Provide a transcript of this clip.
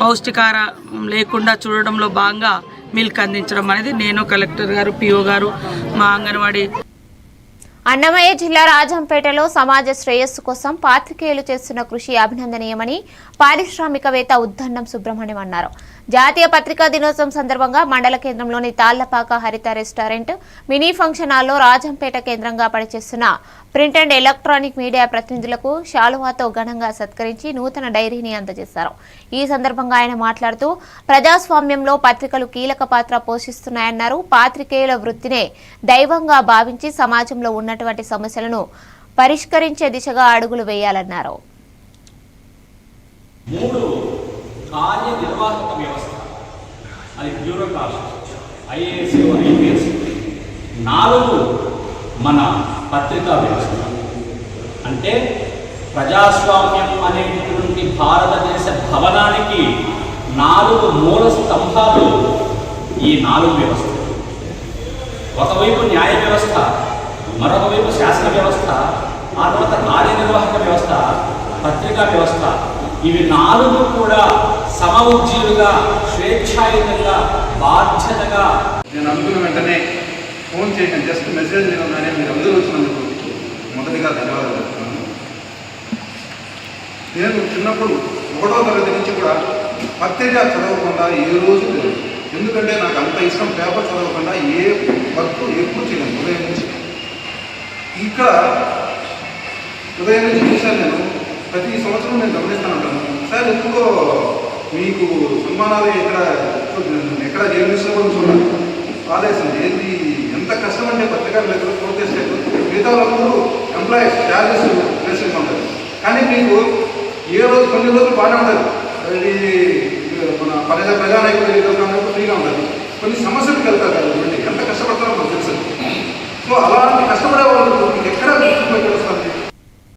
పౌష్టికార లేకుండా చూడడంలో భాగంగా మిల్క్ అందించడం అనేది నేను కలెక్టర్ గారు పిఓ గారు మా అంగన్వాడీ అన్నమయ్య జిల్లా రాజంపేటలో సమాజ శ్రేయస్సు కోసం పాత్రికేయులు చేస్తున్న కృషి అభినందనీయమని పారిశ్రామికవేత్త ఉద్దన్నం సుబ్రహ్మణ్యం అన్నారు. జాతీయ పత్రికా దినోత్సవం సందర్భంగా మండల కేంద్రంలోని Tallapaka Haritha restaurant mini function హాల్లో రాజంపేట కేంద్రంగా పనిచేస్తున్న ప్రింట్ అండ్ ఎలక్ట్రానిక్ మీడియా ప్రతినిధులకు శాలువాతో ఘనంగా సత్కరించి నూతన డైరీని అందజేశారు. ఈ సందర్భంగా ఆయన మాట్లాడుతూ ప్రజాస్వామ్యంలో పత్రికలు కీలక పాత్ర పోషిస్తున్నాయన్నారు. పాత్రికేయుల వృత్తినే దైవంగా భావించి సమాజంలో ఉన్నటువంటి సమస్యలను పరిష్కరించే దిశగా అడుగులు వేయాలన్నారు. మూడు నిర్వాహక వ్యవస్థ అది బ్యూరోక్రాట్స్ ఐఏఎస్ ఐపీఎస్. నాలుగు మన పత్రికా వ్యవస్థ. అంటే ప్రజాస్వామ్యం అనేటటువంటి భారతదేశ భవనానికి నాలుగు మూల స్తంభాలు ఈ నాలుగు వ్యవస్థ ఒకవైపు న్యాయ వ్యవస్థ మరొక వైపు శాసన వ్యవస్థ ఆ తర్వాత కార్యనిర్వాహక వ్యవస్థ పత్రికా వ్యవస్థ. ఇవి నాలుగు కూడా సమ ఉజ్జీలుగా స్వేచ్ఛాయుతంగా బాధ్యతగా. నేను అనుకున్న వెంటనే ఫోన్ చేయడం జస్ట్ మెసేజ్ వినగానే మీరు అందరూ వచ్చినందుకు మొదటిగా ధన్యవాదాలు చెప్తున్నాను నేను చిన్నప్పుడు ఒకటో తరగతి నుంచి కూడా పత్రిక చదవకుండా ఏ రోజు లేదు. ఎందుకంటే నాకు అంత ఇష్టం పేపర్ చదవకుండా ఏ వర్క్ ఎప్పుడు చేయను ఉదయం నుంచి. ఇక్కడ ఉదయం నుంచి చూశాను నేను. ప్రతి సంవత్సరం నేను గమనిస్తాను ఉంటాను సార్ ఎందుకో మీకు సన్మానాలు ఎక్కడ ఎక్కడ జర్నలిస్ట్లో కూడా చూడాలి ఆదేశం ఏంటి? ఎంత కష్టం అంటే పత్రికా విలేకరులు పూర్తి చేస్తే మిగతా వాళ్ళందరూ ఎంప్లాయీస్ చార్జెస్ ప్లేస్గా ఉంటారు కానీ మీకు ఏ రోజు కొన్ని రోజులు బాగానే ఉంటుంది. అది మన ప్రజా ప్రజానాయకులు ఏ ఫ్రీగా ఉంటుంది. కొన్ని సమస్యలకు వెళ్తారు.